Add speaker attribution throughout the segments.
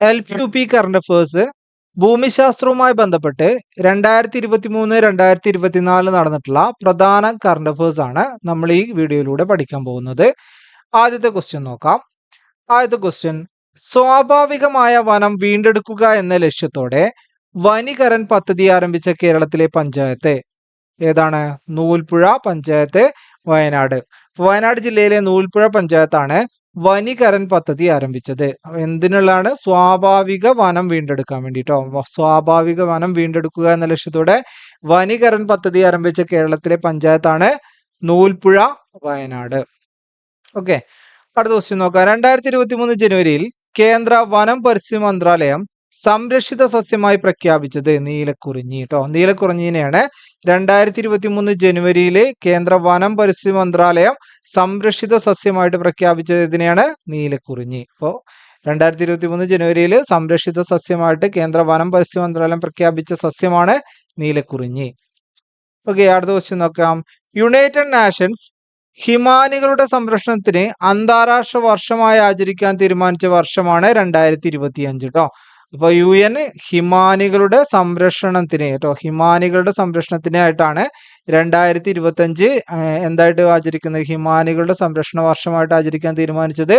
Speaker 1: L U P current affairs ഭൂമിശാസ്ത്രവുമായി ബന്ധപ്പെട്ട് രണ്ടായിരത്തി ഇരുപത്തി മൂന്ന് രണ്ടായിരത്തി ഇരുപത്തിനാല് നടന്നിട്ടുള്ള പ്രധാന കറണ്ട് അഫേഴ്സ് ആണ് നമ്മൾ ഈ വീഡിയോയിലൂടെ പഠിക്കാൻ പോകുന്നത്. ആദ്യത്തെ ക്വസ്റ്റ്യൻ നോക്കാം. ആദ്യത്തെ ക്വസ്റ്റ്യൻ സ്വാഭാവികമായ വനം വീണ്ടെടുക്കുക എന്ന ലക്ഷ്യത്തോടെ വനികരൻ പദ്ധതി ആരംഭിച്ച കേരളത്തിലെ പഞ്ചായത്ത്. ഏതാണ്? നൂൽപ്പുഴ പഞ്ചായത്ത് വയനാട്. വയനാട് ജില്ലയിലെ നൂൽപ്പുഴ പഞ്ചായത്താണ് വനികരൻ പദ്ധതി ആരംഭിച്ചത്. എന്തിനുള്ളതാണ്? സ്വാഭാവിക വനം വീണ്ടെടുക്കാൻ വേണ്ടിട്ടോ. സ്വാഭാവിക വനം വീണ്ടെടുക്കുക എന്ന ലക്ഷ്യത്തോടെ വനികരൻ പദ്ധതി ആരംഭിച്ച കേരളത്തിലെ പഞ്ചായത്താണ് നൂൽപ്പുഴ വയനാട്. ഓക്കെ. അടുത്ത ക്വസ്റ്റ്യൻ നോക്കാം. രണ്ടായിരത്തി ഇരുപത്തി മൂന്ന് ജനുവരിയിൽ കേന്ദ്ര വനം പരിസ്ഥിതി മന്ത്രാലയം സംരക്ഷിത സസ്യമായി പ്രഖ്യാപിച്ചത് നീലക്കുറിഞ്ഞി കേട്ടോ നീലക്കുറിഞ്ഞിനെയാണ് രണ്ടായിരത്തി ഇരുപത്തി മൂന്ന് ജനുവരിയിൽ കേന്ദ്ര വനം പരിസ്ഥിതി മന്ത്രാലയം സംരക്ഷിത സസ്യമായിട്ട് പ്രഖ്യാപിച്ചത് ഇതിനെയാണ് നീലക്കുറിഞ്ഞി. അപ്പോൾ രണ്ടായിരത്തി ഇരുപത്തി മൂന്ന് ജനുവരിയിൽ സംരക്ഷിത സസ്യമായിട്ട് കേന്ദ്ര വനം പരിസ്ഥിതി മന്ത്രാലയം പ്രഖ്യാപിച്ച സസ്യമാണ് നീലക്കുറിഞ്ഞി. ഓക്കെ അടുത്ത ക്വസ്റ്റ്യൻ നോക്കാം. യുണൈറ്റഡ് നാഷൻസ് ഹിമാനികളുടെ സംരക്ഷണത്തിന് അന്താരാഷ്ട്ര വർഷമായി ആചരിക്കാൻ തീരുമാനിച്ച വർഷമാണ് രണ്ടായിരത്തി ഇരുപത്തി അഞ്ച് കേട്ടോ അപ്പൊ യു എൻ ഹിമാനികളുടെ സംരക്ഷണത്തിന് കേട്ടോ ഹിമാനികളുടെ സംരക്ഷണത്തിനായിട്ടാണ് രണ്ടായിരത്തി ഇരുപത്തി അഞ്ച് എന്തായിട്ട് ആചരിക്കുന്നത്? ഹിമാനികളുടെ സംരക്ഷണ വർഷമായിട്ട് ആചരിക്കാൻ തീരുമാനിച്ചത്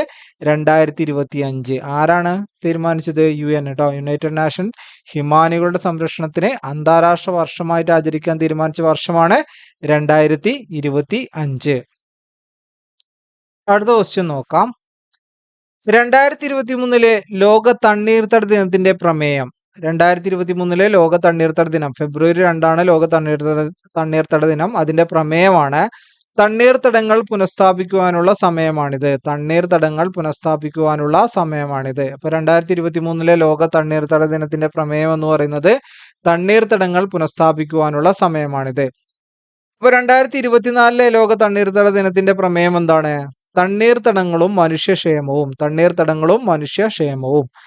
Speaker 1: രണ്ടായിരത്തി ഇരുപത്തി അഞ്ച് ആരാണ് തീരുമാനിച്ചത്? യു എൻ കേട്ടോ യുണൈറ്റഡ് നാഷൻ ഹിമാനികളുടെ സംരക്ഷണത്തിന് അന്താരാഷ്ട്ര വർഷമായിട്ട് ആചരിക്കാൻ തീരുമാനിച്ച വർഷമാണ് രണ്ടായിരത്തി ഇരുപത്തി അഞ്ച് അടുത്ത ക്വസ്റ്റ്യൻ നോക്കാം. രണ്ടായിരത്തി ഇരുപത്തി മൂന്നിലെ ലോക തണ്ണീർത്തട ദിനത്തിന്റെ പ്രമേയം. രണ്ടായിരത്തി ഇരുപത്തി മൂന്നിലെ ലോക തണ്ണീർത്തട ദിനം. ഫെബ്രുവരി രണ്ടാണ് ലോക തണ്ണീർത്തട തണ്ണീർത്തട ദിനം. അതിന്റെ പ്രമേയമാണ് തണ്ണീർത്തടങ്ങൾ പുനഃസ്ഥാപിക്കുവാനുള്ള സമയമാണിത്. തണ്ണീർത്തടങ്ങൾ പുനഃസ്ഥാപിക്കുവാനുള്ള സമയമാണിത്. അപ്പൊ രണ്ടായിരത്തി ഇരുപത്തി മൂന്നിലെ ലോക തണ്ണീർത്തട ദിനത്തിന്റെ പ്രമേയം എന്ന് പറയുന്നത് തണ്ണീർത്തടങ്ങൾ പുനഃസ്ഥാപിക്കുവാനുള്ള സമയമാണിത്. അപ്പൊ രണ്ടായിരത്തി ഇരുപത്തിനാലിലെ ലോക തണ്ണീർത്തട ദിനത്തിന്റെ പ്രമേയം എന്താണ്? തണ്ണീർത്തടങ്ങളും മനുഷ്യക്ഷേമവും. തണ്ണീർത്തടങ്ങളും മനുഷ്യക്ഷേമവും.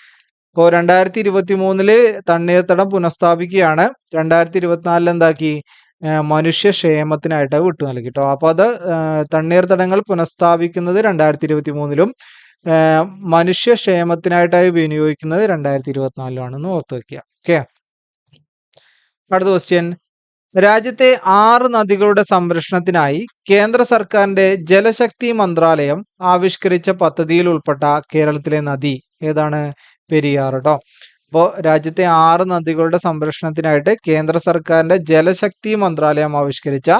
Speaker 1: ഇപ്പോൾ രണ്ടായിരത്തി ഇരുപത്തി മൂന്നിൽ തണ്ണീർത്തടം പുനഃസ്ഥാപിക്കുകയാണ്. രണ്ടായിരത്തി ഇരുപത്തിനാലിൽ എന്താക്കി മനുഷ്യക്ഷേമത്തിനായിട്ട് വിട്ടു നൽകി കേട്ടോ അപ്പൊ അത് തണ്ണീർത്തടങ്ങൾ പുനഃസ്ഥാപിക്കുന്നത് രണ്ടായിരത്തി ഇരുപത്തി മൂന്നിലും മനുഷ്യക്ഷേമത്തിനായിട്ടായി വിനിയോഗിക്കുന്നത് രണ്ടായിരത്തി ഇരുപത്തിനാലിലാണെന്ന് ഓർത്തു വെക്കുക. ഓക്കെ? അടുത്ത ക്വസ്റ്റ്യൻ രാജ്യത്തെ ആറ് നദികളുടെ സംരക്ഷണത്തിനായി കേന്ദ്ര സർക്കാരിന്റെ ജലശക്തി മന്ത്രാലയം ആവിഷ്കരിച്ച പദ്ധതിയിൽ ഉൾപ്പെട്ട കേരളത്തിലെ നദി ഏതാണ്? പെരിയാർ കേട്ടോ അപ്പോൾ രാജ്യത്തെ ആറ് നദികളുടെ സംരക്ഷണത്തിനായിട്ട് കേന്ദ്ര സർക്കാരിന്റെ ജലശക്തി മന്ത്രാലയം ആവിഷ്കരിച്ച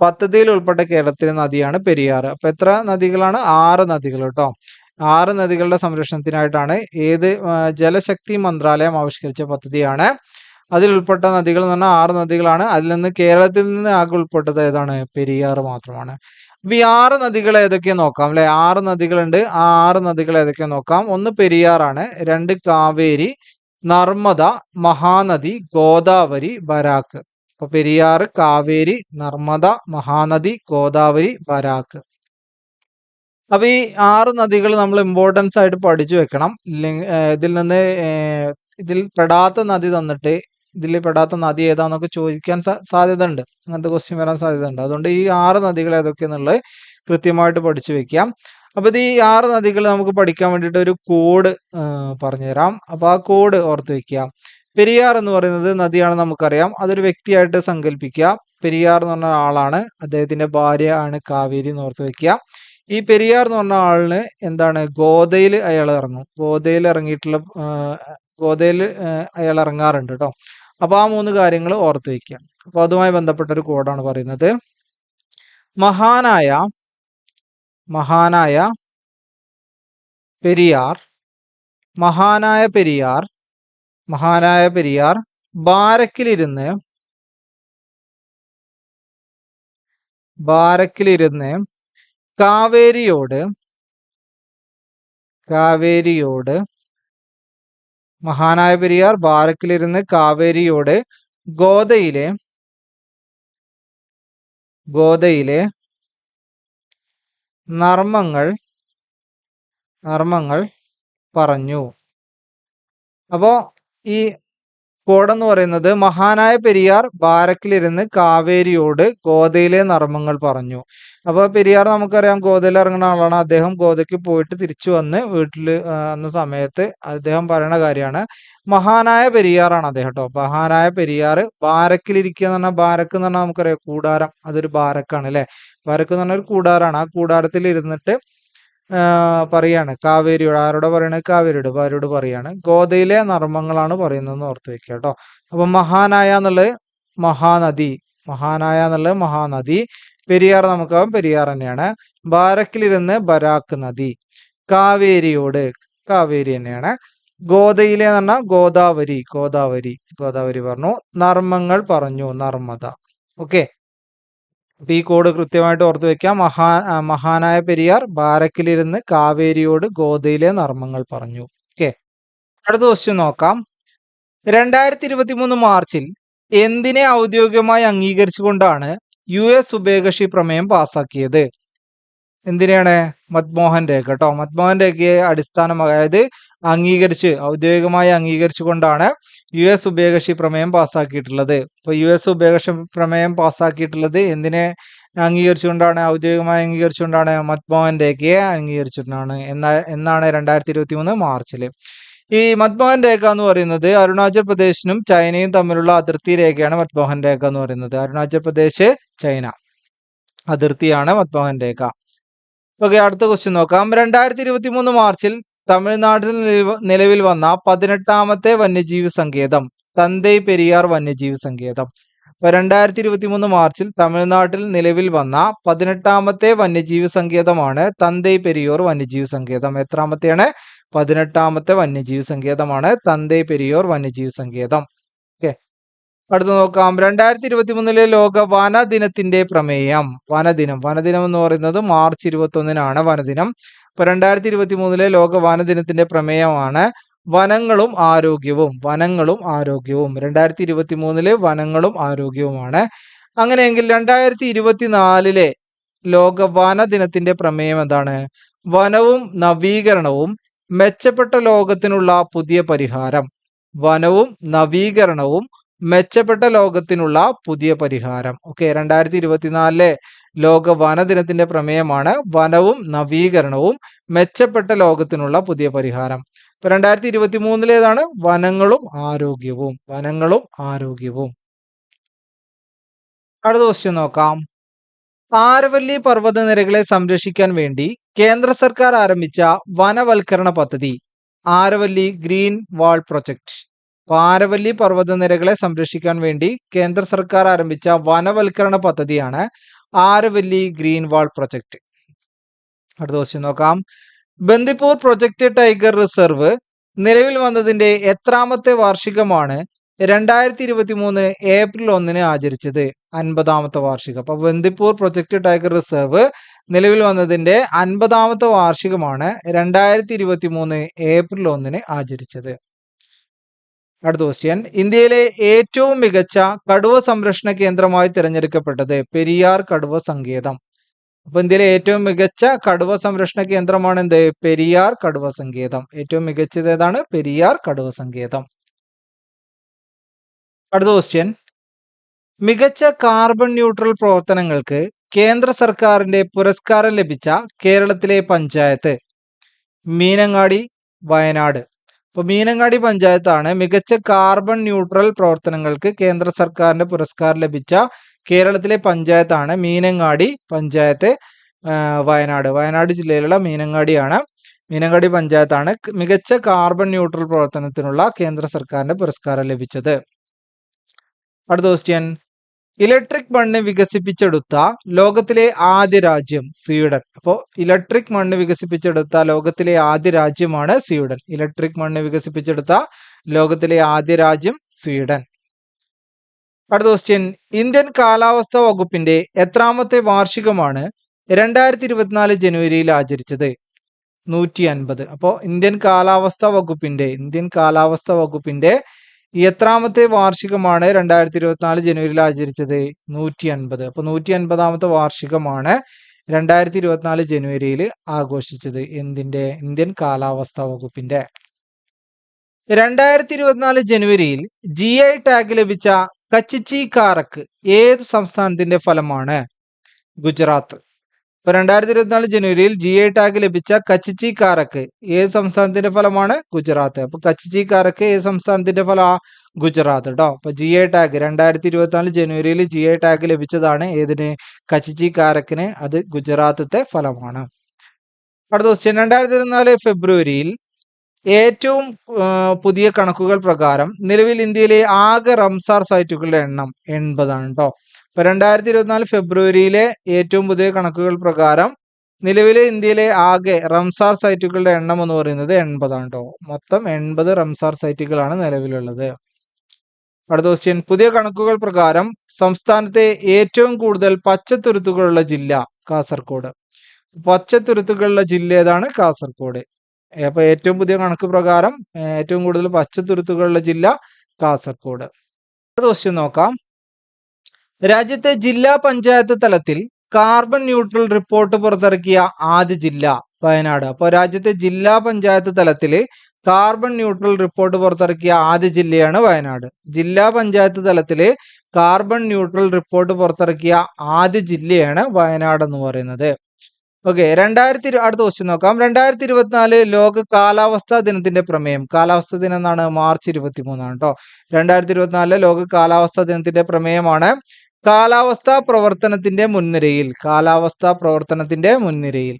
Speaker 1: പദ്ധതിയിൽ ഉൾപ്പെട്ട കേരളത്തിലെ നദിയാണ് പെരിയാർ അപ്പൊ എത്ര നദികളാണ്? ആറ് നദികൾ കേട്ടോ ആറ് നദികളുടെ സംരക്ഷണത്തിനായിട്ടാണ് ഏത് ജലശക്തി മന്ത്രാലയം ആവിഷ്കരിച്ച പദ്ധതിയാണ്. അതിൽ ഉൾപ്പെട്ട നദികൾ എന്ന് പറഞ്ഞാൽ ആറ് നദികളാണ്. അതിൽ നിന്ന് കേരളത്തിൽ നിന്ന് ആകെ ഉൾപ്പെട്ടത് ഏതാണ്? പെരിയാർ മാത്രമാണ്. അപ്പൊ ഈ ആറ് നദികൾ ഏതൊക്കെയാ നോക്കാം അല്ലെ? ആറ് നദികളുണ്ട്. ആ ആറ് നദികൾ ഏതൊക്കെയാ നോക്കാം? ഒന്ന് പെരിയാറാണ് രണ്ട് കാവേരി നർമ്മദ മഹാനദി ഗോദാവരി ബരാക്ക് അപ്പൊ പെരിയാറ് കാവേരി നർമ്മദ മഹാനദി ഗോദാവരി ബരാക്ക് അപ്പൊ ഈ ആറ് നദികൾ നമ്മൾ ഇമ്പോർട്ടൻസ് ആയിട്ട് പഠിച്ചു വെക്കണം. ഇതിൽ നിന്ന് ഇതിൽ പെടാത്ത നദി തന്നിട്ട് ഇതിൽ പെടാത്ത നദി ഏതാന്നൊക്കെ ചോദിക്കാൻ സാധ്യത ഉണ്ട് അങ്ങനത്തെ ക്വസ്റ്റ്യൻ വരാൻ സാധ്യത ഉണ്ട് അതുകൊണ്ട് ഈ ആറ് നദികൾ ഏതൊക്കെയെന്നുള്ളത് കൃത്യമായിട്ട് പഠിച്ചു വെക്കാം. അപ്പൊ ഇത് ഈ ആറ് നദികൾ നമുക്ക് പഠിക്കാൻ വേണ്ടിയിട്ട് ഒരു കോഡ് പറഞ്ഞുതരാം. അപ്പൊ ആ കോഡ് ഓർത്ത് വെക്കുക. പെരിയാർ എന്ന് പറയുന്നത് നദിയാണ് നമുക്കറിയാം. അതൊരു വ്യക്തിയായിട്ട് സങ്കല്പിക്കുക പെരിയാർ എന്ന് പറഞ്ഞ ആളാണ്. അദ്ദേഹത്തിന്റെ ഭാര്യ ആണ് കാവേരി എന്ന് ഓർത്ത് വെക്കുക. ഈ പെരിയാർ എന്ന് പറഞ്ഞ ആളിന് എന്താണ്? ഗോതയിൽ അയാൾ ഇറങ്ങും. ഗോതയിൽ ഇറങ്ങിയിട്ടുള്ള ഗോതയിൽ അയാൾ ഇറങ്ങാറുണ്ട് കേട്ടോ അപ്പൊ ആ മൂന്ന് കാര്യങ്ങൾ ഓർത്ത് വയ്ക്കുക. അപ്പൊ അതുമായി ബന്ധപ്പെട്ട ഒരു കോഡാണ് പറയുന്നത്. മഹാനായ മഹാനായ പെരിയാർ മഹാനായ പെരിയാർ മഹാനായ പെരിയാർ ബാരക്കിലിരുന്ന് ബാരക്കിലിരുന്ന് കാവേരിയോട് കാവേരിയോട് മഹാനായ പെരിയാർ ബാരക്കിലിരുന്ന് കാവേരിയോട് ഗോദയിലെ ഗോദയിലെ നർമ്മങ്ങൾ നർമ്മങ്ങൾ പറഞ്ഞു. അപ്പോ ഈ കോടെന്ന് പറയുന്നത് മഹാനായ പെരിയാർ ബാരക്കിലിരുന്ന് കാവേരിയോട് ഗോദയിലെ നർമ്മങ്ങൾ പറഞ്ഞു. അപ്പൊ പെരിയാർ നമുക്കറിയാം ഗോതയിൽ ഇറങ്ങുന്ന ആളാണ്. അദ്ദേഹം ഗോതയ്ക്ക് പോയിട്ട് തിരിച്ചു വന്ന് വീട്ടിൽ വന്ന സമയത്ത് അദ്ദേഹം പറയുന്ന കാര്യമാണ്. മഹാനായ പെരിയാറാണ് അദ്ദേഹം കേട്ടോ മഹാനായ പെരിയാർ ബാരക്കിലിരിക്കുക എന്ന് പറഞ്ഞാൽ ബാരക്ക് എന്ന് പറഞ്ഞാൽ നമുക്കറിയാം കൂടാരം. അതൊരു ബാരക്കാണ് അല്ലെ ബാരക്ക് എന്ന് പറഞ്ഞ ഒരു കൂടാരാണ്. ആ കൂടാരത്തിൽ ഇരുന്നിട്ട് പറയാണ് കാവേരിയോട്. ആരോട് പറയാണ് കാവേരിയോട്. ഭാര്യയോട് പറയാണ് ഗോതയിലെ നർമ്മങ്ങളാണ് പറയുന്നതെന്ന് ഓർത്ത് വെക്കുക കേട്ടോ അപ്പൊ മഹാനായ എന്നുള്ളത് മഹാനദി. മഹാനായ എന്നുള്ളത് മഹാനദി. പെരിയാർ നമുക്കാവും. പെരിയാർ തന്നെയാണ്. ബാരക്കിലിരുന്ന് ബരാക്ക് നദി. കാവേരിയോട് കാവേരി തന്നെയാണ്. ഗോദയിലെ എന്ന് പറഞ്ഞാൽ ഗോദാവരി ഗോദാവരി ഗോദാവരി പറഞ്ഞു. നർമ്മങ്ങൾ പറഞ്ഞു നർമ്മദ. ഓക്കെ. അപ്പൊ ഈ കോഡ് കൃത്യമായിട്ട് ഓർത്തു വെക്കാം. മഹാ മഹാനായ പെരിയാർ ബാരക്കിലിരുന്ന് കാവേരിയോട് ഗോദയിലെ നർമ്മങ്ങൾ പറഞ്ഞു. ഓക്കെ. അടുത്ത ക്വസ്റ്റ്യൻ നോക്കാം. രണ്ടായിരത്തി ഇരുപത്തി മൂന്ന് മാർച്ചിൽ എന്തിനെ ഔദ്യോഗികമായി അംഗീകരിച്ചുകൊണ്ടാണ് യു എസ് ഉഭയകക്ഷി പ്രമേയം പാസാക്കിയത്. എന്തിനാണ് മൻമോഹൻ രേഖ കേട്ടോ മൻമോഹൻ രേഖയെ അടിസ്ഥാനം അതായത് അംഗീകരിച്ച് ഔദ്യോഗികമായി അംഗീകരിച്ചുകൊണ്ടാണ് യു എസ് ഉഭയകക്ഷി പ്രമേയം പാസ്സാക്കിയിട്ടുള്ളത് ഇപ്പോൾ യു എസ് ഉഭയകക്ഷി പ്രമേയം പാസ്സാക്കിയിട്ടുള്ളത് എന്തിനെ അംഗീകരിച്ചുകൊണ്ടാണ് ഔദ്യോഗികമായി അംഗീകരിച്ചുകൊണ്ടാണ് മൻമോഹൻ രേഖയെ അംഗീകരിച്ചിട്ടാണ് എന്നാ എന്നാണ് രണ്ടായിരത്തി ഇരുപത്തി മൂന്ന് മാർച്ചിൽ ഈ മത്മോഹൻ രേഖ എന്ന് പറയുന്നത് അരുണാചൽ പ്രദേശിനും ചൈനയും തമ്മിലുള്ള അതിർത്തി രേഖയാണ് മത്മോഹൻ രേഖ എന്ന് പറയുന്നത്. അരുണാചൽ പ്രദേശ് ചൈന. അതിർത്തിയാണ് മത്മോഹൻ രേഖ. ഓക്കെ അടുത്ത ക്വസ്റ്റ്യൻ നോക്കാം. രണ്ടായിരത്തി ഇരുപത്തി മൂന്ന് മാർച്ചിൽ തമിഴ്നാട്ടിൽ നിലവിൽ വന്ന പതിനെട്ടാമത്തെ വന്യജീവി സങ്കേതം തന്തൈ പെരിയാർ വന്യജീവി സങ്കേതം. അപ്പൊ രണ്ടായിരത്തി ഇരുപത്തി മൂന്ന് മാർച്ചിൽ തമിഴ്നാട്ടിൽ നിലവിൽ വന്ന പതിനെട്ടാമത്തെ വന്യജീവി സങ്കേതമാണ് തന്തൈ പെരിയോർ വന്യജീവി സങ്കേതം. എത്രാമത്തെയാണ്? പതിനെട്ടാമത്തെ വന്യജീവി സങ്കേതമാണ് തന്തേ പെരിയോർ വന്യജീവി സങ്കേതം ഓക്കെ. അടുത്ത് നോക്കാം. രണ്ടായിരത്തി ഇരുപത്തി മൂന്നിലെ ലോക വനദിനത്തിന്റെ പ്രമേയം. വനദിനം. വനദിനം എന്ന് പറയുന്നത് മാർച്ച് ഇരുപത്തി ഒന്നിനാണ് വനദിനം. അപ്പൊ രണ്ടായിരത്തി ഇരുപത്തി മൂന്നിലെ ലോക വനദിനത്തിന്റെ പ്രമേയമാണ് വനങ്ങളും ആരോഗ്യവും. വനങ്ങളും ആരോഗ്യവും. രണ്ടായിരത്തി ഇരുപത്തി മൂന്നിലെ വനങ്ങളും ആരോഗ്യവുമാണ്. അങ്ങനെയെങ്കിൽ രണ്ടായിരത്തി ഇരുപത്തിനാലിലെ ലോക വനദിനത്തിന്റെ പ്രമേയം എന്താണ്? വനവും നവീകരണവും മെച്ചപ്പെട്ട ലോകത്തിനുള്ള പുതിയ പരിഹാരം. വനവും നവീകരണവും മെച്ചപ്പെട്ട ലോകത്തിനുള്ള പുതിയ പരിഹാരം. ഓക്കെ രണ്ടായിരത്തി ഇരുപത്തിനാലിലെ ലോക വനദിനത്തിന്റെ പ്രമേയമാണ് വനവും നവീകരണവും മെച്ചപ്പെട്ട ലോകത്തിനുള്ള പുതിയ പരിഹാരം. ഇപ്പൊ രണ്ടായിരത്തി ഇരുപത്തി മൂന്നിലേതാണ് വനങ്ങളും ആരോഗ്യവും. വനങ്ങളും ആരോഗ്യവും. അടുത്ത ക്വസ്റ്റ്യൻ നോക്കാം. ആരവല്ലി പർവതനിരകളെ സംരക്ഷിക്കാൻ വേണ്ടി കേന്ദ്ര സർക്കാർ ആരംഭിച്ച വനവൽക്കരണ പദ്ധതി ആരവല്ലി ഗ്രീൻ വാൾ പ്രൊജക്ട്. പാരവല്ലി പർവതനിരകളെ സംരക്ഷിക്കാൻ വേണ്ടി കേന്ദ്ര സർക്കാർ ആരംഭിച്ച വനവൽക്കരണ പദ്ധതിയാണ് ആരവല്ലി ഗ്രീൻ വാൾ പ്രൊജക്ട്. അടുത്ത ക്വസ്റ്റ്യൻ നോക്കാം. ബന്ദിപ്പൂർ പ്രൊജക്ട് ടൈഗർ റിസർവ് നിലവിൽ വന്നതിന്റെ എത്രാമത്തെ വാർഷികമാണ് രണ്ടായിരത്തി ഇരുപത്തി മൂന്ന് ഏപ്രിൽ ഒന്നിന് ആചരിച്ചത് അൻപതാമത്തെ വാർഷികം. അപ്പൊ ബന്ദിപ്പൂർ പ്രൊജക്ട് ടൈഗർ റിസർവ് നിലവിൽ വന്നതിന്റെ അൻപതാമത്തെ വാർഷികമാണ് രണ്ടായിരത്തി ഇരുപത്തി മൂന്ന് ഏപ്രിൽ ഒന്നിന് ആചരിച്ചത്. അടുത്ത ക്വസ്റ്റ്യൻ ഇന്ത്യയിലെ ഏറ്റവും മികച്ച കടുവ സംരക്ഷണ കേന്ദ്രമായി തിരഞ്ഞെടുക്കപ്പെട്ടത് പെരിയാർ കടുവ സങ്കേതം. അപ്പൊ ഇന്ത്യയിലെ ഏറ്റവും മികച്ച കടുവ സംരക്ഷണ കേന്ദ്രമാണ് എന്ത് പെരിയാർ കടുവ സങ്കേതം. ഏറ്റവും മികച്ചത് ഏതാണ്? പെരിയാർ കടുവ സങ്കേതം. അടുത്ത ക്വസ്റ്റ്യൻ മികച്ച കാർബൺ ന്യൂട്രൽ പ്രവർത്തനങ്ങൾക്ക് കേന്ദ്ര സർക്കാരിന്റെ പുരസ്കാരം ലഭിച്ച കേരളത്തിലെ പഞ്ചായത്ത് മീനങ്ങാടി വയനാട്. അപ്പോൾ മീനങ്ങാടി പഞ്ചായത്താണ് മികച്ച കാർബൺ ന്യൂട്രൽ പ്രവർത്തനങ്ങൾക്ക് കേന്ദ്ര സർക്കാരിന്റെ പുരസ്കാരം ലഭിച്ച കേരളത്തിലെ പഞ്ചായത്താണ് മീനങ്ങാടി പഞ്ചായത്ത് വയനാട്. വയനാട് ജില്ലയിലുള്ള മീനങ്ങാടിയാണ്. മീനങ്ങാടി പഞ്ചായത്താണ് മികച്ച കാർബൺ ന്യൂട്രൽ പ്രവർത്തനത്തിനുള്ള കേന്ദ്ര സർക്കാരിന്റെ പുരസ്കാരം ലഭിച്ചത്. അടുത്ത ക്വസ്റ്റ്യൻ ഇലക്ട്രിക് മണ്ണ് വികസിപ്പിച്ചെടുത്ത ലോകത്തിലെ ആദ്യ രാജ്യം സ്വീഡൻ. അപ്പോൾ ഇലക്ട്രിക് മണ്ണ് വികസിപ്പിച്ചെടുത്ത ലോകത്തിലെ ആദ്യ രാജ്യമാണ് സ്വീഡൻ. ഇലക്ട്രിക് മണ്ണ് വികസിപ്പിച്ചെടുത്ത ലോകത്തിലെ ആദ്യ രാജ്യം സ്വീഡൻ. അടുത്ത ക്വസ്റ്റ്യൻ ഇന്ത്യൻ കാലാവസ്ഥ വകുപ്പിന്റെ എത്രാമത്തെ വാർഷികമാണ് രണ്ടായിരത്തി ഇരുപത്തിനാല് ജനുവരിയിൽ ആചരിച്ചത്? നൂറ്റി അൻപത് അപ്പോൾ ഇന്ത്യൻ കാലാവസ്ഥ വകുപ്പിന്റെ ഇന്ത്യൻ കാലാവസ്ഥ വകുപ്പിന്റെ എത്രാമത്തെ വാർഷികമാണ് രണ്ടായിരത്തി ഇരുപത്തിനാല് ജനുവരിയിൽ ആചരിച്ചത്? നൂറ്റി അൻപത് അപ്പൊ നൂറ്റി അൻപതാമത്തെ വാർഷികമാണ് രണ്ടായിരത്തി ഇരുപത്തിനാല് ജനുവരിയിൽ ആഘോഷിച്ചത്. എന്തിന്റെ ഇന്ത്യൻ കാലാവസ്ഥ വകുപ്പിന്റെ രണ്ടായിരത്തി ഇരുപത്തിനാല് ജനുവരിയിൽ ജി ഐ ടാഗ് ലഭിച്ച കച്ചിച്ചി കാറക്ക് ഏത് സംസ്ഥാനത്തിന്റെ ഫലമാണ്? ഗുജറാത്ത്. ഇപ്പൊ രണ്ടായിരത്തി ഇരുപത്തിനാല് ജനുവരിയിൽ ജി ഐ ടാഗ് ലഭിച്ച കച്ചിച്ചി കാരക്ക് ഏത് സംസ്ഥാനത്തിന്റെ ഫലമാണ്? ഗുജറാത്ത്. അപ്പൊ കച്ചിച്ചി കാരക്ക് ഏത് സംസ്ഥാനത്തിന്റെ ഫല? ഗുജറാത്ത് കേട്ടോ അപ്പൊ ജി ഐ ടാഗ് രണ്ടായിരത്തി ഇരുപത്തിനാല് ജനുവരിയിൽ ജി ഐ ടാഗ് ലഭിച്ചതാണ് ഏതിന്? കച്ചിച്ചി കാരക്കിന്. അത് ഗുജറാത്തത്തെ ഫലമാണ്. അടുത്ത ക്വസ്റ്റ്യൻ രണ്ടായിരത്തി ഇരുപത്തിനാല് ഫെബ്രുവരിയിൽ ഏറ്റവും പുതിയ കണക്കുകൾ പ്രകാരം നിലവിൽ ഇന്ത്യയിലെ ആകെ റംസാർ സൈറ്റുകളുടെ എണ്ണം എൺപതാണ് കേട്ടോ ഇപ്പൊ രണ്ടായിരത്തി ഇരുപത്തിനാല് ഫെബ്രുവരിയിലെ ഏറ്റവും പുതിയ കണക്കുകൾ പ്രകാരം നിലവിലെ ഇന്ത്യയിലെ ആകെ റംസാർ സൈറ്റുകളുടെ എണ്ണം എന്ന് പറയുന്നത് എൺപതാണ് കേട്ടോ മൊത്തം എൺപത് റംസാർ സൈറ്റുകളാണ് നിലവിലുള്ളത്. അടുത്ത ക്വസ്റ്റ്യൻ പുതിയ കണക്കുകൾ പ്രകാരം സംസ്ഥാനത്തെ ഏറ്റവും കൂടുതൽ പച്ചത്തുരുത്തുകളുള്ള ജില്ല കാസർഗോഡ് പച്ചത്തുരുത്തുകളുള്ള ജില്ല ഏതാണ്? കാസർഗോഡ് അപ്പൊ ഏറ്റവും പുതിയ കണക്ക് പ്രകാരം ഏറ്റവും കൂടുതൽ പച്ചത്തുരുത്തുകളുള്ള ജില്ല കാസർഗോഡ് അടുത്ത ക്വസ്റ്റ്യൻ നോക്കാം. രാജ്യത്തെ ജില്ലാ പഞ്ചായത്ത് തലത്തിൽ കാർബൺ ന്യൂട്രൽ റിപ്പോർട്ട് പുറത്തിറക്കിയ ആദ്യ ജില്ല വയനാട്. അപ്പോൾ രാജ്യത്തെ ജില്ലാ പഞ്ചായത്ത് തലത്തിൽ കാർബൺ ന്യൂട്രൽ റിപ്പോർട്ട് പുറത്തിറക്കിയ ആദ്യ ജില്ലയാണ് വയനാട്. ജില്ലാ പഞ്ചായത്ത് തലത്തിൽ കാർബൺ ന്യൂട്രൽ റിപ്പോർട്ട് പുറത്തിറക്കിയ ആദ്യ ജില്ലയാണ് വയനാട് എന്ന് പറയുന്നത്. ഓക്കെ രണ്ടായിരത്തി അടുത്ത ക്വസ്റ്റ്യൻ നോക്കാം. രണ്ടായിരത്തി ഇരുപത്തിനാല് ലോക കാലാവസ്ഥാ ദിനത്തിന്റെ പ്രമേയം. കാലാവസ്ഥാ ദിനം എന്നാണ് മാർച്ച് ഇരുപത്തി മൂന്നാണ് കേട്ടോ രണ്ടായിരത്തി ഇരുപത്തിനാലിലെ ലോക കാലാവസ്ഥാ ദിനത്തിന്റെ പ്രമേയമാണ് കാലാവസ്ഥാ പ്രവർത്തനത്തിന്റെ മുൻനിരയിൽ കാലാവസ്ഥാ പ്രവർത്തനത്തിന്റെ മുൻനിരയിൽ.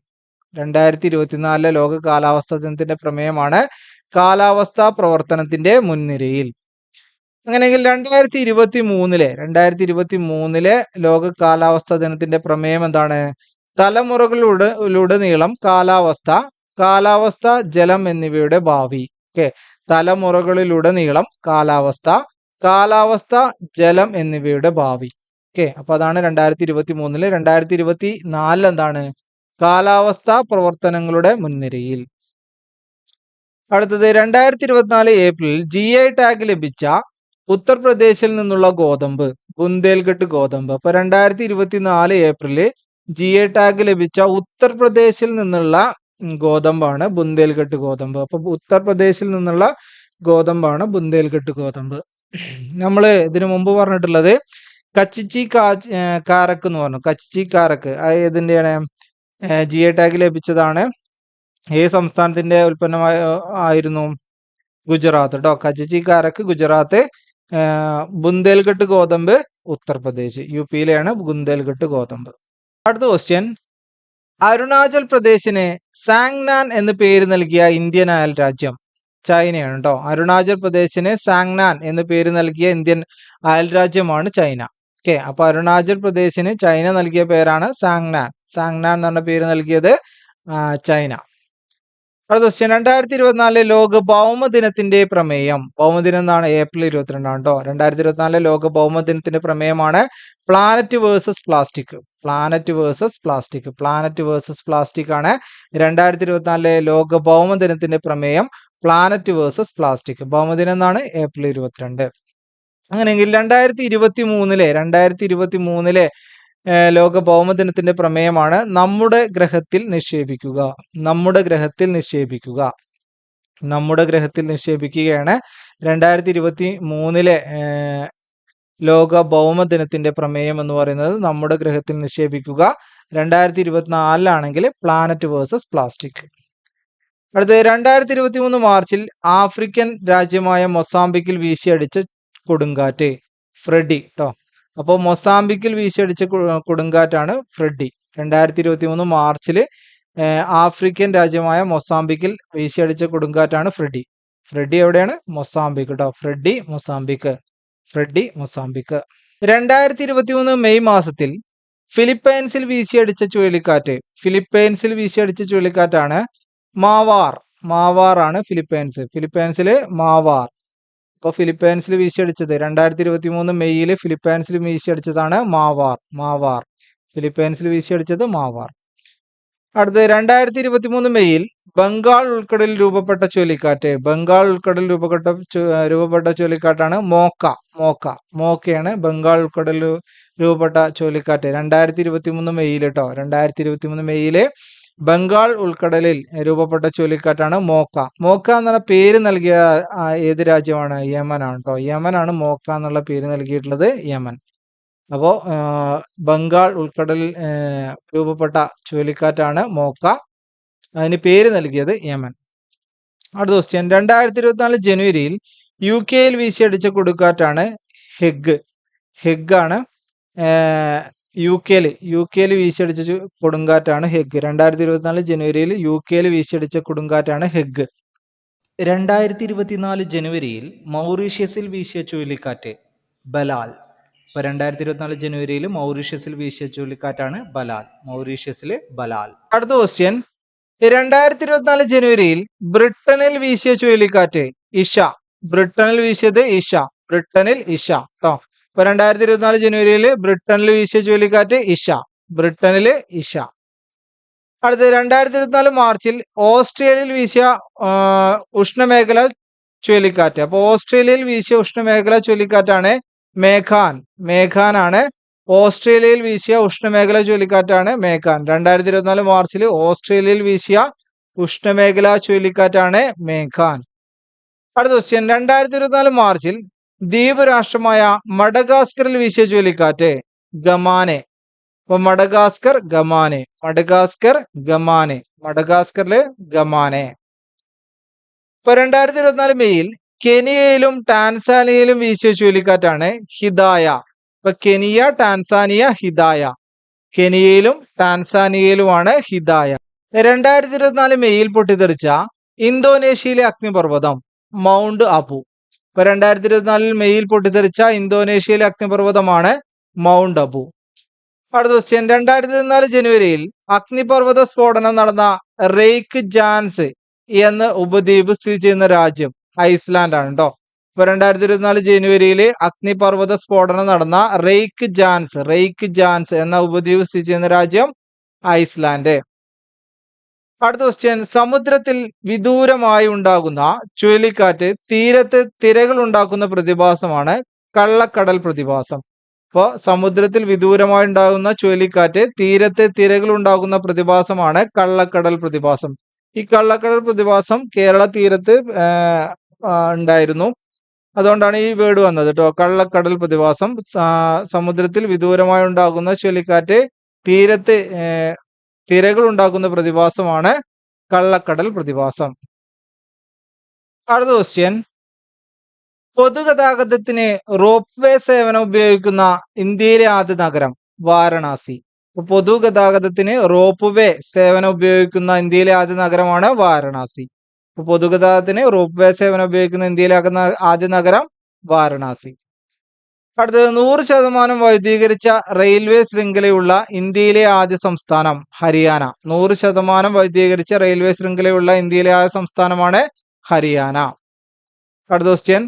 Speaker 1: രണ്ടായിരത്തി ഇരുപത്തിനാലിലെ ലോക കാലാവസ്ഥാ ദിനത്തിന്റെ പ്രമേയമാണ് കാലാവസ്ഥാ പ്രവർത്തനത്തിന്റെ മുൻനിരയിൽ. അങ്ങനെയെങ്കിൽ രണ്ടായിരത്തി ഇരുപത്തി മൂന്നിലെ രണ്ടായിരത്തി ഇരുപത്തി മൂന്നിലെ ലോക കാലാവസ്ഥാ ദിനത്തിന്റെ പ്രമേയം എന്താണ്? തലമുറകളിലുടനീളം കാലാവസ്ഥ കാലാവസ്ഥ ജലം എന്നിവയുടെ ഭാവി. ഓക്കെ. തലമുറകളിലുടനീളം കാലാവസ്ഥ കാലാവസ്ഥ ജലം എന്നിവയുടെ ഭാവി. ഓക്കെ അപ്പൊ അതാണ് രണ്ടായിരത്തി ഇരുപത്തി മൂന്നിൽ രണ്ടായിരത്തി ഇരുപത്തി നാലിൽ എന്താണ്? കാലാവസ്ഥാ പ്രവർത്തനങ്ങളുടെ മുൻനിരയിൽ. അടുത്തത് രണ്ടായിരത്തി ഇരുപത്തിനാല് ഏപ്രിലിൽ ജി ഐ ടാഗ് ലഭിച്ച ഉത്തർപ്രദേശിൽ നിന്നുള്ള ഗോതമ്പ് ബുന്ദേൽഘട്ട് ഗോതമ്പ്. അപ്പൊ രണ്ടായിരത്തി ഇരുപത്തിനാല് ഏപ്രിലിൽ ജി ഐ ടാഗ് ലഭിച്ച ഉത്തർപ്രദേശിൽ നിന്നുള്ള ഗോതമ്പാണ് ബുന്ദേൽഘട്ട് ഗോതമ്പ്. അപ്പൊ ഉത്തർപ്രദേശിൽ നിന്നുള്ള ഗോതമ്പാണ് ബുന്ദേൽഘട്ട് ഗോതമ്പ്. നമ്മൾ ഇതിനു മുമ്പ് പറഞ്ഞിട്ടുള്ളത് കച്ചിച്ചി കാ കാരക്ക് എന്ന് പറഞ്ഞു. കച്ചിച്ചി കാരക്ക്. അത് ഏതിന്റെയാണ് ജി ഐ ടാഗ് ലഭിച്ചതാണ്. ഏത് സംസ്ഥാനത്തിന്റെ ഉൽപ്പന്നമായ ആയിരുന്നു ഗുജറാത്ത് കേട്ടോ കച്ചിച്ചി കാരക്ക് ഗുജറാത്ത് ബുന്ദേൽഘട്ട് ഗോതമ്പ് ഉത്തർപ്രദേശ്. യു പിയിലെയാണ് ബുന്ദേൽഘട്ട് ഗോതമ്പ്. അടുത്ത ക്വസ്റ്റ്യൻ അരുണാചൽ പ്രദേശിന് സാങ്നാൻ എന്ന് പേര് നൽകിയ ഇന്ത്യൻ അയൽ രാജ്യം ചൈനയാണ് കേട്ടോ അരുണാചൽ പ്രദേശിന് സാങ്നാൻ എന്ന് പേര് നൽകിയ ഇന്ത്യൻ അയൽ രാജ്യമാണ് ചൈന. ഓക്കെ അപ്പൊ അരുണാചൽ പ്രദേശിന് ചൈന നൽകിയ പേരാണ് സാങ്നാൻ. സാങ്നാൻ എന്ന് പറഞ്ഞ പേര് നൽകിയത് ചൈന. അടുത്ത ക്വസ്റ്റ്യൻ രണ്ടായിരത്തി ഇരുപത്തിനാലിലെ ലോക ഭൗമ ദിനത്തിന്റെ പ്രമേയം. ഭൗമദിനം എന്നാണ് ഏപ്രിൽ ഇരുപത്തിരണ്ടാണ് കേട്ടോ രണ്ടായിരത്തി ഇരുപത്തിനാലിലെ ലോക ഭൗമ ദിനത്തിന്റെ പ്രമേയമാണ് planet versus plastic. Planet versus plastic. Planet versus plastic ആണ് രണ്ടായിരത്തി ഇരുപത്തിനാലിലെ ലോക ഭൗമ ദിനത്തിന്റെ പ്രമേയം. Planet versus plastic. ഭൗമദിനം എന്നാണ് ഏപ്രിൽ ഇരുപത്തിരണ്ട്. അങ്ങനെയെങ്കിൽ രണ്ടായിരത്തി ഇരുപത്തി മൂന്നിലെ രണ്ടായിരത്തി ഇരുപത്തി മൂന്നിലെ ലോക ഭൗമദിനത്തിന്റെ പ്രമേയമാണ് നമ്മുടെ ഗ്രഹത്തിൽ നിക്ഷേപിക്കുക. നമ്മുടെ ഗ്രഹത്തിൽ നിക്ഷേപിക്കുക. നമ്മുടെ ഗ്രഹത്തിൽ നിക്ഷേപിക്കുകയാണ് രണ്ടായിരത്തി ഇരുപത്തി മൂന്നിലെ ലോക ഭൗമദിനത്തിന്റെ പ്രമേയം എന്ന് പറയുന്നത് നമ്മുടെ ഗ്രഹത്തിൽ നിക്ഷേപിക്കുക. രണ്ടായിരത്തി ഇരുപത്തിനാലിലാണെങ്കിൽ പ്ലാനറ്റ് വേഴ്സസ് പ്ലാസ്റ്റിക് അടുത്തത് രണ്ടായിരത്തി ഇരുപത്തി മൂന്ന് മാർച്ചിൽ ആഫ്രിക്കൻ രാജ്യമായ മൊസാംബിക്കിൽ വീശിയടിച്ച കൊടുങ്കാറ്റ് ഫ്രെഡി കേട്ടോ അപ്പോൾ മൊസാംബിക്കിൽ വീശിയടിച്ച കൊടുങ്കാറ്റാണ് ഫ്രെഡി. രണ്ടായിരത്തി ഇരുപത്തി മൂന്ന് മാർച്ചിൽ ആഫ്രിക്കൻ രാജ്യമായ മൊസാംബിക്കിൽ വീശിയടിച്ച കൊടുങ്കാറ്റാണ് ഫ്രെഡി. ഫ്രെഡി എവിടെയാണ്? മൊസാംബിക് കേട്ടോ ഫ്രെഡി മൊസാംബിക്. Freddy Mozambique. രണ്ടായിരത്തി ഇരുപത്തി മൂന്ന് മെയ് മാസത്തിൽ ഫിലിപ്പൈൻസിൽ വീശിയടിച്ച ചുഴലിക്കാറ്റ്. ഫിലിപ്പൈൻസിൽ വീശിയടിച്ച ചുഴലിക്കാറ്റാണ് മാവാർ. മാവാർ ആണ് ഫിലിപ്പൈൻസ്. ഫിലിപ്പൈൻസിൽ മാവാർ. അപ്പൊ ഫിലിപ്പൈൻസിൽ വീശിയടിച്ചത്. രണ്ടായിരത്തി ഇരുപത്തി മൂന്ന് മെയ്യിൽ ഫിലിപ്പൈൻസിൽ വീശിയടിച്ചതാണ് മാവാർ മാവാർ. ഫിലിപ്പൈൻസിൽ വീശിയടിച്ചത് മാവാർ. അടുത്ത് രണ്ടായിരത്തി ഇരുപത്തി മൂന്ന് മെയ്യിൽ ബംഗാൾ ഉൾക്കടലിൽ രൂപപ്പെട്ട ചുഴലിക്കാറ്റ്. ബംഗാൾ ഉൾക്കടലിൽ രൂപപ്പെട്ട രൂപപ്പെട്ട ചുഴലിക്കാറ്റാണ് മോക്ക മോക്ക. മോക്കയാണ് ബംഗാൾ ഉൾക്കടലിൽ രൂപപ്പെട്ട ചുഴലിക്കാറ്റ്. രണ്ടായിരത്തി ഇരുപത്തി മൂന്ന് മെയ്യിൽ കേട്ടോ രണ്ടായിരത്തി ഇരുപത്തി മൂന്ന് മെയ്യിൽ ബംഗാൾ ഉൾക്കടലിൽ രൂപപ്പെട്ട ചുഴലിക്കാറ്റാണ് മോക്ക. മോക്ക എന്നുള്ള പേര് നൽകിയ ഏത് രാജ്യമാണ്? യമൻ ആണ് കേട്ടോ യമനാണ് മോക്ക എന്നുള്ള പേര് നൽകിയിട്ടുള്ളത് യമൻ. അപ്പോൾ ബംഗാൾ ഉൾക്കടലിൽ രൂപപ്പെട്ട ചുഴലിക്കാറ്റാണ് മോക്ക. അതിന് പേര് നൽകിയത് യമൻ. അടുത്ത ക്വസ്റ്റ്യൻ രണ്ടായിരത്തി ഇരുപത്തിനാല് ജനുവരിയിൽ യു കെയിൽ വീശിയടിച്ച കൊടുക്കാറ്റാണ് ഹെഗ്. ഹെഗ് ആണ് യു കെയിൽ യു കെയിൽ വീശിയടിച്ച കൊടുങ്കാറ്റാണ് ഹെഗ് രണ്ടായിരത്തി ഇരുപത്തിനാല് ജനുവരിയിൽ യു കെയിൽ വീശിയടിച്ച കൊടുങ്കാറ്റാണ് ഹെഗ് രണ്ടായിരത്തി ഇരുപത്തിനാല് ജനുവരിയിൽ മൗറീഷ്യസിൽ വീശിയ ചുഴലിക്കാറ്റ് ബലാൽ. ഇപ്പൊ രണ്ടായിരത്തി ഇരുപത്തിനാല് ജനുവരിയിൽ മൗറീഷ്യസിൽ വീശിയ ചുഴലിക്കാറ്റാണ് ബലാൽ. മൗറീഷ്യസിലെ ബലാൽ. അടുത്ത ക്വസ്റ്റ്യൻ രണ്ടായിരത്തി ഇരുപത്തിനാല് ജനുവരിയിൽ ബ്രിട്ടനിൽ വീശിയ ചുഴലിക്കാറ്റ് ഇഷ. ബ്രിട്ടനിൽ വീശിയത് ഇഷ. ബ്രിട്ടനിൽ ഇഷ. കേട്ടോ ഇപ്പൊ രണ്ടായിരത്തി ഇരുപത്തിനാല് ജനുവരിയിൽ ബ്രിട്ടനിൽ വീശിയ ചുഴലിക്കാറ്റ് ഇഷ. ബ്രിട്ടനിൽ ഇഷ. അടുത്തത് രണ്ടായിരത്തി ഇരുപത്തിനാല് മാർച്ചിൽ ഓസ്ട്രേലിയയിൽ വീശിയ ഉഷ്ണമേഖല ചുഴലിക്കാറ്റ്. അപ്പൊ ഓസ്ട്രേലിയയിൽ വീശിയ ഉഷ്ണമേഖല ചുഴലിക്കാറ്റാണ് മേഘാൻ. മേഘാൻ ആണ് ഓസ്ട്രേലിയയിൽ വീശിയ ഉഷ്ണമേഖല ചുഴലിക്കാറ്റാണ് മേഘാൻ. രണ്ടായിരത്തി ഇരുപത്തിനാല് മാർച്ചിൽ ഓസ്ട്രേലിയയിൽ വീശിയ ഉഷ്ണമേഖല ചുഴലിക്കാറ്റാണ് മേഘാൻ. അടുത്ത ക്വസ്റ്റ്യൻ രണ്ടായിരത്തി ഇരുപത്തിനാല് മാർച്ചിൽ ദ്വീപ് രാഷ്ട്രമായ മഡഗാസ്കറിൽ വീശിയ ചുഴലിക്കാറ്റ് ഗമാനെ. അപ്പൊ മഡഗാസ്കർ ഗമാനെ. മഡഗാസ്കർ ഗമാനെ. മഡഗാസ്കറിൽ ഗമാനെ. ഇപ്പൊ രണ്ടായിരത്തി ഇരുപത്തിനാല് മെയ്യിൽ കെനിയയിലും ടാൻസാനിയയിലും വീശിയ ചുഴലിക്കാറ്റാണ് ഹിദായ. ഇപ്പൊ കെനിയ ടാൻസാനിയ ഹിദായ. കെനിയയിലും ടാൻസാനിയയിലുമാണ് ഹിദായ. രണ്ടായിരത്തി ഇരുപത്തിനാല് മെയ്യിൽ പൊട്ടിത്തെറിച്ച ഇന്തോനേഷ്യയിലെ അഗ്നിപർവതം മൗണ്ട് അബു. ഇപ്പൊ രണ്ടായിരത്തി ഇരുപത്തിനാലിൽ മെയ്യിൽ പൊട്ടിത്തെറിച്ച ഇന്തോനേഷ്യയിലെ അഗ്നിപർവതമാണ് മൗണ്ട് അബു. അടുത്ത ക്വസ്റ്റ്യൻ രണ്ടായിരത്തി ഇരുപത്തിനാല് ജനുവരിയിൽ അഗ്നിപർവത സ്ഫോടനം നടന്ന റെയ്ക്ക് ജാൻസ് എന്ന ഉപദ്വീപ് സ്ഥിതി ചെയ്യുന്ന രാജ്യം ഐസ്ലാൻഡ് ആണ് കേട്ടോ ഇപ്പൊ രണ്ടായിരത്തി ഇരുപത്തിനാല് ജനുവരിയിൽ അഗ്നിപർവത സ്ഫോടനം നടന്ന റെയ്ക്ക് ജാൻസ് റെയ്ക്ക് ജാൻസ് എന്ന ഉപദ്വീപ് സ്ഥിതി ചെയ്യുന്ന രാജ്യം ഐസ്ലാൻഡ്. അടുത്ത ക്വസ്റ്റ്യൻ സമുദ്രത്തിൽ വിദൂരമായി ഉണ്ടാകുന്ന ചുഴലിക്കാറ്റ് തീരത്ത് തിരകൾ ഉണ്ടാക്കുന്ന പ്രതിഭാസമാണ് കള്ളക്കടൽ പ്രതിഭാസം. അപ്പോൾ സമുദ്രത്തിൽ വിദൂരമായി ഉണ്ടാകുന്ന ചുഴലിക്കാറ്റ് തീരത്ത് തിരകൾ ഉണ്ടാകുന്ന പ്രതിഭാസമാണ് കള്ളക്കടൽ പ്രതിഭാസം. ഈ കള്ളക്കടൽ പ്രതിഭാസം കേരള തീരത്ത് ഉണ്ടായിരുന്നു. അതുകൊണ്ടാണ് ഈ വേർഡ് വന്നത് കേട്ടോ കള്ളക്കടൽ പ്രതിഭാസം സമുദ്രത്തിൽ വിദൂരമായി ഉണ്ടാകുന്ന ചുഴലിക്കാറ്റ് തീരത്ത് തിരകൾ ഉണ്ടാക്കുന്ന പ്രതിഭാസമാണ് കള്ളക്കടൽ പ്രതിഭാസം. അടുത്ത ക്വസ്റ്റ്യൻ പൊതുഗതാഗതത്തിന് റോപ്പ് വേ സേവനം ഉപയോഗിക്കുന്ന ഇന്ത്യയിലെ ആദ്യ നഗരം വാരണാസി. പൊതുഗതാഗതത്തിന് റോപ്പ് വേ സേവനം ഉപയോഗിക്കുന്ന ഇന്ത്യയിലെ ആദ്യ നഗരമാണ് വാരണാസി. പൊതുഗതാഗതത്തിന് റോപ്പ് വേ സേവനം ഉപയോഗിക്കുന്ന ഇന്ത്യയിലെ ആദ്യ നഗരം വാരണാസി. അടുത്തത് നൂറ് ശതമാനം വൈദ്യുതീകരിച്ച റെയിൽവേ ശൃംഖലയുള്ള ഇന്ത്യയിലെ ആദ്യ സംസ്ഥാനം ഹരിയാന. നൂറ് ശതമാനം വൈദ്യുതീകരിച്ച റെയിൽവേ ശൃംഖലയുള്ള ഇന്ത്യയിലെ ആദ്യ സംസ്ഥാനമാണ് ഹരിയാന. അടുത്ത ക്വസ്റ്റ്യൻ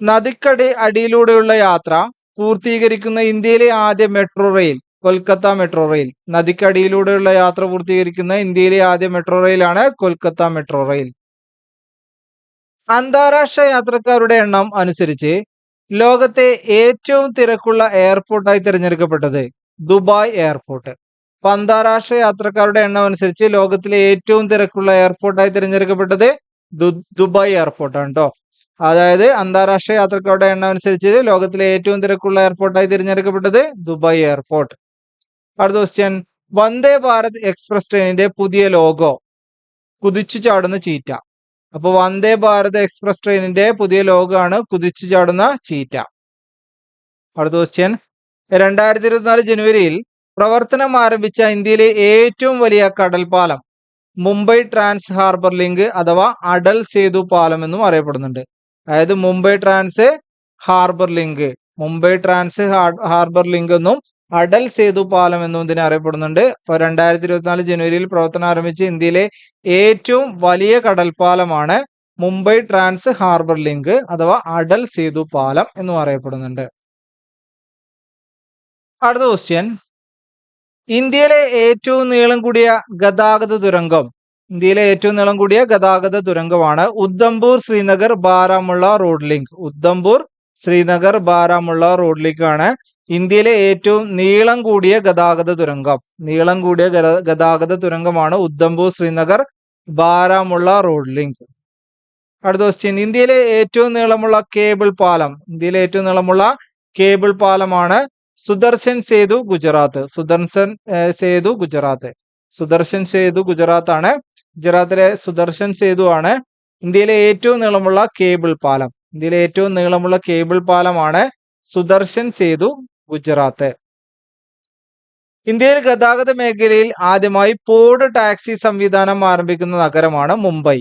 Speaker 1: നദിക്കടി അടിയിലൂടെയുള്ള യാത്ര പൂർത്തീകരിക്കുന്ന ഇന്ത്യയിലെ ആദ്യ metro rail Kolkata metro rail നദിക്കടിയിലൂടെയുള്ള യാത്ര പൂർത്തീകരിക്കുന്ന ഇന്ത്യയിലെ ആദ്യ മെട്രോ റെയിലാണ് കൊൽക്കത്ത മെട്രോ റെയിൽ അന്താരാഷ്ട്ര യാത്രക്കാരുടെ എണ്ണം അനുസരിച്ച് ലോകത്തെ ഏറ്റവും തിരക്കുള്ള എയർപോർട്ടായി തിരഞ്ഞെടുക്കപ്പെട്ടത് ദുബായ് എയർപോർട്ട്. അപ്പൊ അന്താരാഷ്ട്ര യാത്രക്കാരുടെ എണ്ണം അനുസരിച്ച് ലോകത്തിലെ ഏറ്റവും തിരക്കുള്ള എയർപോർട്ടായി തിരഞ്ഞെടുക്കപ്പെട്ടത് ദുബായ് എയർപോർട്ടാണ് കേട്ടോ അതായത് അന്താരാഷ്ട്ര യാത്രക്കാരുടെ എണ്ണം അനുസരിച്ച് ലോകത്തിലെ ഏറ്റവും തിരക്കുള്ള എയർപോർട്ടായി തിരഞ്ഞെടുക്കപ്പെട്ടത് ദുബായ് എയർപോർട്ട്. അടുത്ത ക്വസ്റ്റ്യൻ വന്ദേ ഭാരത് എക്സ്പ്രസ് ട്രെയിനിന്റെ പുതിയ ലോഗോ. കുതിച്ചു ചാടുന്ന ചീറ്റ. അപ്പൊ വന്ദേ ഭാരത് എക്സ്പ്രസ് ട്രെയിനിന്റെ പുതിയ ലോഗാണ് കുതിച്ചു ചാടുന്ന ചീറ്റ. അടുത്ത ക്വസ്റ്റ്യൻ രണ്ടായിരത്തി ഇരുപത്തിനാല് ജനുവരിയിൽ പ്രവർത്തനം ആരംഭിച്ച ഇന്ത്യയിലെ ഏറ്റവും വലിയ കടൽ പാലം മുംബൈ ട്രാൻസ് ഹാർബർ ലിങ്ക് അഥവാ അടൽ സേതു പാലം എന്നും അറിയപ്പെടുന്നുണ്ട്. അതായത് Mumbai trans harbour link Mumbai trans harbour link എന്നും അടൽ സേതു പാലം എന്നും ഇതിനെ അറിയപ്പെടുന്നുണ്ട്. രണ്ടായിരത്തി ഇരുപത്തിനാല് ജനുവരിയിൽ പ്രവർത്തനം ആരംഭിച്ച ഇന്ത്യയിലെ ഏറ്റവും വലിയ കടൽപ്പാലമാണ് മുംബൈ ട്രാൻസ് ഹാർബർ ലിങ്ക് അഥവാ അടൽ സേതു പാലം എന്നും അറിയപ്പെടുന്നുണ്ട്. അടുത്ത ക്വസ്റ്റ്യൻ ഇന്ത്യയിലെ ഏറ്റവും നീളം കൂടിയ ഗതാഗത തുരങ്കം ഇന്ത്യയിലെ ഏറ്റവും നീളം കൂടിയ ഗതാഗത തുരങ്കമാണ് Udhampur Srinagar Baramulla road link. Udhampur Srinagar Baramulla road link ആണ് ഇന്ത്യയിലെ ഏറ്റവും നീളം കൂടിയ ഗതാഗത തുരങ്കം. നീളം കൂടിയ ഗത- ഗതാഗത തുരങ്കമാണ് ഉദ്ധംപൂർ ശ്രീനഗർ ബാരാമുള്ള റോഡ് ലിങ്ക്. അടുത്ത ക്വസ്റ്റ്യൻ ഇന്ത്യയിലെ ഏറ്റവും നീളമുള്ള കേബിൾ പാലം. ഇന്ത്യയിലെ ഏറ്റവും നീളമുള്ള കേബിൾ പാലമാണ് സുദർശൻ സേതു ഗുജറാത്ത്. സുദർശൻ സേതു ഗുജറാത്ത്. സുദർശൻ സേതു ഗുജറാത്ത് ആണ് ഗുജറാത്തിലെ സുദർശൻ സേതു ആണ് ഇന്ത്യയിലെ ഏറ്റവും നീളമുള്ള കേബിൾ പാലം. ഇന്ത്യയിലെ ഏറ്റവും നീളമുള്ള കേബിൾ പാലമാണ് സുദർശൻ സേതു ഗുജറാത്ത്. ഇന്ത്യയിൽ ഗതാഗത മേഖലയിൽ ആദ്യമായി പോഡ് ടാക്സി സംവിധാനം ആരംഭിക്കുന്ന നഗരമാണ് മുംബൈ.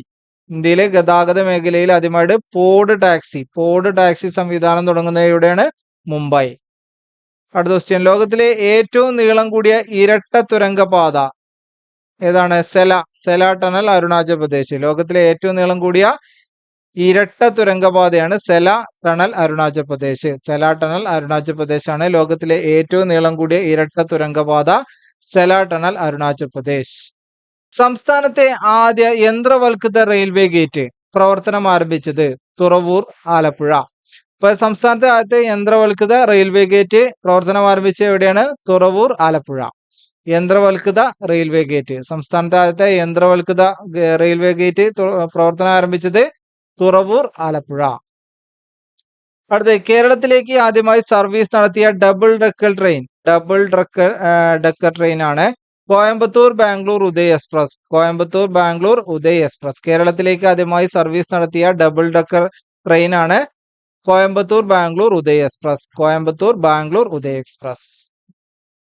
Speaker 1: ഇന്ത്യയിലെ ഗതാഗത മേഖലയിൽ ആദ്യമായിട്ട് പോഡ് ടാക്സി പോഡ് ടാക്സി സംവിധാനം തുടങ്ങുന്നത് മുംബൈ. അടുത്ത ക്വസ്റ്റ്യൻ ലോകത്തിലെ ഏറ്റവും നീളം കൂടിയ ഇരട്ട തുരങ്കപാത ഏതാണ്? സെല സെല ടണൽ അരുണാചൽ പ്രദേശ്. ലോകത്തിലെ ഏറ്റവും നീളം കൂടിയ ഇരട്ട തുരങ്കപാതയാണ് സെല ടണൽ അരുണാചൽ പ്രദേശ്. സെല ടണൽ അരുണാചൽ പ്രദേശ് ആണ് ലോകത്തിലെ ഏറ്റവും നീളം കൂടിയ ഇരട്ട തുരങ്കപാത സെല ടണൽ അരുണാചൽ പ്രദേശ്. സംസ്ഥാനത്തെ ആദ്യ യന്ത്രവൽകൃത റെയിൽവേ ഗേറ്റ് പ്രവർത്തനം ആരംഭിച്ചത് തുറവൂർ ആലപ്പുഴ. ഇപ്പൊ സംസ്ഥാനത്തെ ആദ്യത്തെ യന്ത്രവൽകൃത റെയിൽവേ ഗേറ്റ് പ്രവർത്തനം ആരംഭിച്ചത് എവിടെയാണ്? തുറവൂർ ആലപ്പുഴ. യന്ത്രവൽകൃത റെയിൽവേ ഗേറ്റ്. സംസ്ഥാനത്തെ ആദ്യത്തെ യന്ത്രവൽകൃത റെയിൽവേ ഗേറ്റ് പ്രവർത്തനം ആരംഭിച്ചത് തുറവൂർ ആലപ്പുഴ. അടുത്ത കേരളത്തിലേക്ക് ആദ്യമായി സർവീസ് നടത്തിയ double decker train double decker decker train ആണ് കോയമ്പത്തൂർ ബാംഗ്ലൂർ ഉദയ് എക്സ്പ്രസ് കോയമ്പത്തൂർ ബാംഗ്ലൂർ ഉദയ് എക്സ്പ്രസ്. കേരളത്തിലേക്ക് ആദ്യമായി സർവീസ് നടത്തിയ ഡബിൾ ഡക്കർ ട്രെയിൻ ആണ് കോയമ്പത്തൂർ ബാംഗ്ലൂർ ഉദയ് എക്സ്പ്രസ് കോയമ്പത്തൂർ ബാംഗ്ലൂർ ഉദയ് എക്സ്പ്രസ്.